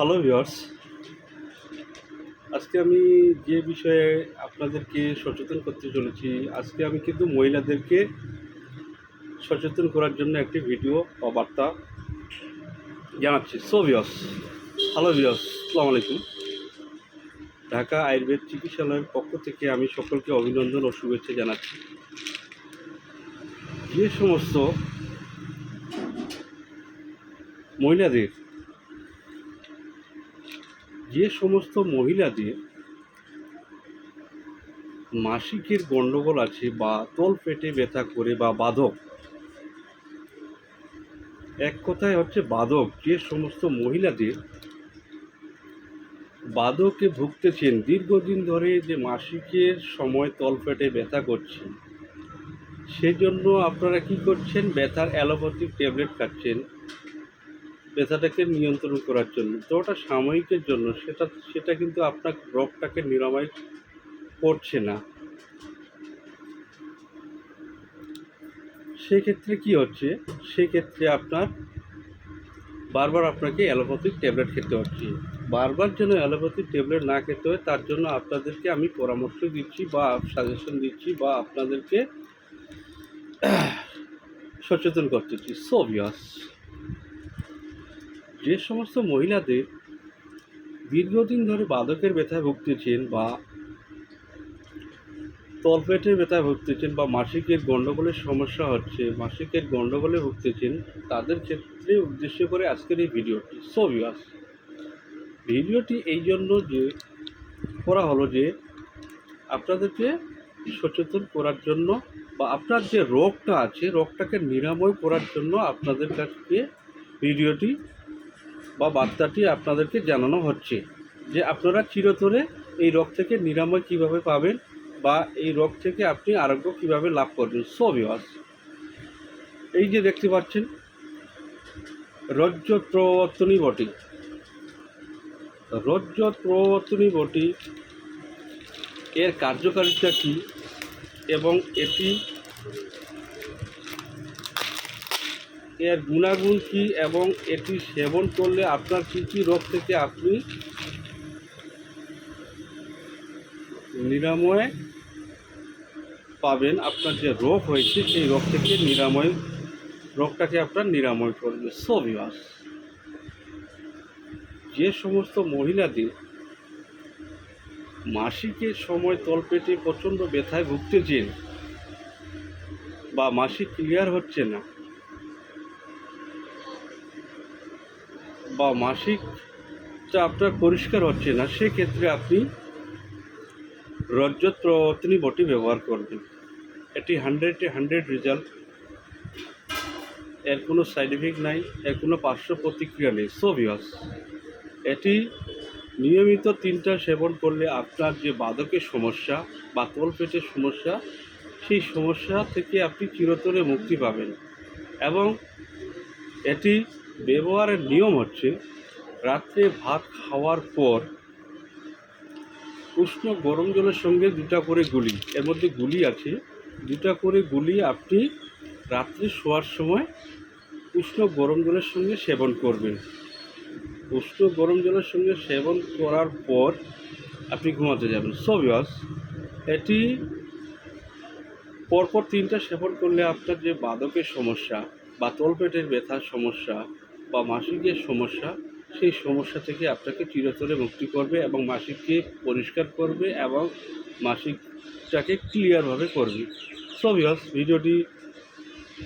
Hello viewers আজকে আমি যে বিষয়ে আপনাদেরকে সচেতন করতে চলেছি, আজকে আমি কিন্তু মহিলাদেরকে সচেতন করার জন্য একটি ভিডিও বা বার্তা জানাচ্ছি। সো ভিউয়ার্স হ্যালো ভিউয়ার্স আসসালামু আলাইকুম। ঢাকা আয়ুর্বেদ চিকিৎসালয়ের পক্ষ থেকে আমি সকলকে অভিনন্দন ও শুভেচ্ছা জানাচ্ছি। যে সমস্ত মহিলাদের যে সমস্ত মহিলাদের মাসিকের গণ্ডগোল আছে বা তল পেটে ব্যথা করে বা বাধক, এক কথায় হচ্ছে বাধক, যে সমস্ত মহিলাদের বাধকে ভুগতেছেন, দীর্ঘদিন ধরে যে মাসিকের সময় তলপেটে ব্যথা করছে, সেজন্য আপনারা কি করছেন? ব্যথার অ্যালোপ্যাথিক ট্যাবলেট খাচ্ছেন। ব্যথাটাকে নিয়ন্ত্রণ করার জন্য, তো ওটা সাময়িকের জন্য, সেটা সেটা কিন্তু আপনার রোগটাকে নিরাময় করছে না। সেক্ষেত্রে কি হচ্ছে? সেক্ষেত্রে আপনার বারবার আপনাকে অ্যালোপ্যাথিক ট্যাবলেট খেতে হচ্ছে। বারবার যেন অ্যালোপ্যাথিক ট্যাবলেট না খেতে হয়, তার জন্য আপনাদেরকে আমি পরামর্শ দিচ্ছি বা সাজেশন দিচ্ছি বা আপনাদেরকে সচেতন করতেছি সো ভিউয়ার্স যে সমস্ত মহিলাদের দীর্ঘদিন ধরে বাদকের ব্যথায় ভুগতেছেন বা তলপেটের ব্যথায় ভুগতেছেন বা মাসিকের গণ্ডগোলের সমস্যা হচ্ছে, মাসিকের গণ্ডগোলে ভুগতেছেন, তাদের ক্ষেত্রে উদ্দেশ্য করে আজকের এই ভিডিওটি। সো ভিউয়ার্স ভিডিওটি এই জন্য যে করা হলো যে আপনাদেরকে সচেতন করার জন্য বা আপনার যে রোগটা আছে, রোগটাকে নিরাময় করার জন্য আপনাদের কাছে ভিডিওটি বা বার্তাটি আপনাদেরকে জানানো হচ্ছে যে আপনারা চিরতরে এই রোগ থেকে নিরাময় কীভাবে পাবেন বা এই রোগ থেকে আপনি আরোগ্য কীভাবে লাভ করবেন। সো ভিওয়াস এই যে দেখতে পাচ্ছেন, রজ্জ প্রবর্তনী বটি। রজ্জ প্রবর্তনী বটি এর কার্যকারিতা কী এবং এটি এর গুণাগুণ কী এবং এটি সেবন করলে আপনার কী কী রোগ থেকে আপনি নিরাময় পাবেন? আপনার যে রোগ হয়েছে, সেই রোগ থেকে নিরাময়, রোগটাকে আপনার নিরাময় করবে। সো বিবাস যে সমস্ত মহিলাদের মাসিকের সময় তলপেটে প্রচণ্ড ব্যথায় ভুগতেছেন বা মাসিক ক্লিয়ার হচ্ছে না বা মাসিকটা আপনার পরিষ্কার হচ্ছে না, সেক্ষেত্রে আপনি রজ্জত বটি ব্যবহার করবেন। এটি হান্ড্রেডে হান্ড্রেড রেজাল্ট এর কোনো সাইড এফেক্ট নাই, এর কোনো পার্শ্ব প্রতিক্রিয়া নেই। সো এটি নিয়মিত তিনটা সেবন করলে আপনার যে বাদকের সমস্যা বা তলপেটের সমস্যা, সেই সমস্যা থেকে আপনি চিরতরে মুক্তি পাবেন। এবং এটি ব্যবহারের নিয়ম হচ্ছে, রাত্রে ভাত খাওয়ার পর উষ্ণ গরম জলের সঙ্গে দুটা করে গুলি, এর মধ্যে গুলি আছে, দুটা করে গুলি আপনি রাত্রে শোয়ার সময় উষ্ণ গরম জলের সঙ্গে সেবন করবেন। উষ্ণ গরম জলের সঙ্গে সেবন করার পর আপনি ঘুমাতে যাবেন। সবিয়াস এটি পরপর তিনটা সেবন করলে আপনার যে বাদকের সমস্যা বা তলপেটের ব্যথার সমস্যা বা মাসিকের সমস্যা, সেই সমস্যা থেকে আপনাকে চিরতরে মুক্তি করবে এবং মাসিককে পরিষ্কার করবে এবং মাসিকটাকে ক্লিয়ারভাবে করবে সো ভিউয়ার্স ভিডিওটি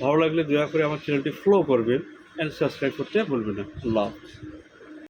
ভালো লাগলে দয়া করে আমার চ্যানেলটি ফলো করবেন অ্যান্ড সাবস্ক্রাইব করতে ভুলবেন না হাফেজ।